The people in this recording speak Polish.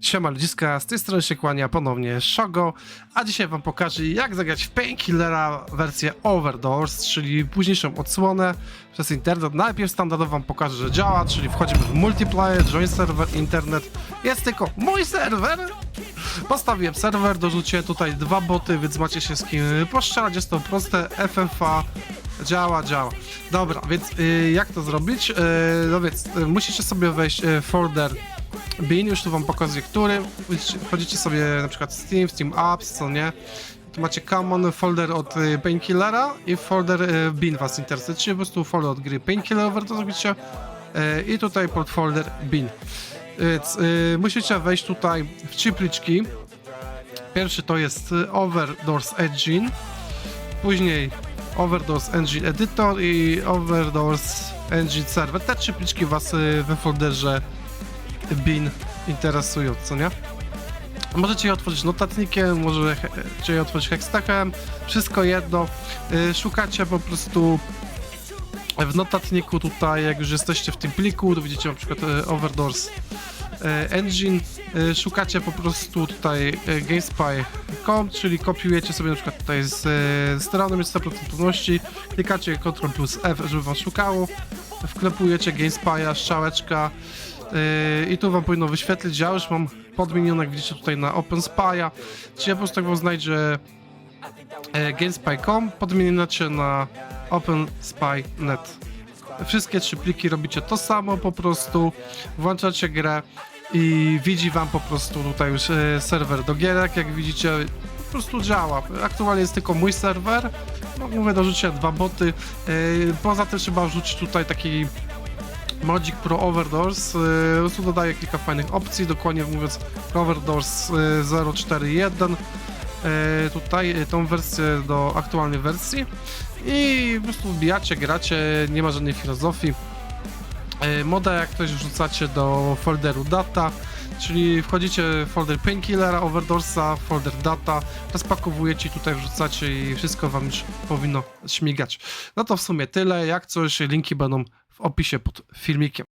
Siema ludziska, z tej strony się kłania ponownie Shogo, a dzisiaj wam pokażę jak zagrać w Painkillera wersję Overdose, czyli późniejszą odsłonę przez internet. Najpierw standardowo wam pokażę, że działa, czyli wchodzimy w multiplayer, join server, internet. Jest tylko mój serwer! Postawiłem serwer, dorzuciłem tutaj dwa boty, więc macie się z kim poszczelać, jest to proste, FFA, działa, działa. Dobra, więc y, jak to zrobić? Y, no więc y, musicie sobie wejść y, folder bin, już tu wam pokazuję, który. Wchodzicie- sobie na przykład Steam, Steam Apps, co nie. Tu macie common folder od y, Painkillera i folder y, bin was interesuje, czyli po prostu folder od gry Painkiller Overdose zrobicie y, i tutaj pod folder bin. Więc musicie wejść tutaj w trzy pliczki. Pierwszy to jest Overdose Engine, później Overdose Engine Editor i Overdose Engine Server. Te trzy pliczki was we folderze bin interesują, co nie? Możecie je otworzyć notatnikiem, możecie je otworzyć hextechem, wszystko jedno. Y, Szukacie po prostu w notatniku tutaj, jak już jesteście w tym pliku, to widzicie na przykład y, Overdose y, Engine, szukacie po prostu tutaj gamespy.com, czyli kopiujecie sobie na przykład tutaj z y, strony, jest 100% pewności, klikacie Ctrl plus F, żeby wam szukało, wklepujecie gamespy'a, strzałeczka, Yy, I tu wam powinno wyświetlić. Ja już mam podmienione, jak widzicie tutaj na OpenSpy'a. Czyli ja po prostu jak wam znajdzie e, gamespy.com, podmieniacie na OpenSpy.net. Wszystkie trzy pliki robicie to samo po prostu, włączacie grę i widzi wam po prostu tutaj już e, serwer do gierek, jak widzicie po prostu działa. Aktualnie jest tylko mój serwer, no mówię, dorzuciłem dwa boty, E, poza tym trzeba wrzucić tutaj taki Modzik Pro Overdose yy, prostu dodaje kilka fajnych opcji, dokładnie mówiąc Overdose yy, 041 yy, tutaj yy, tą wersję do aktualnej wersji i po prostu wbijacie, gracie, nie ma żadnej filozofii. Yy, moda jak ktoś wrzucacie do folderu data, czyli wchodzicie w folder Painkillera, Overdose'a, folder data, rozpakowujecie tutaj wrzucacie i wszystko wam już powinno śmigać. No to w sumie tyle, jak coś, linki będą w opisie pod filmikiem.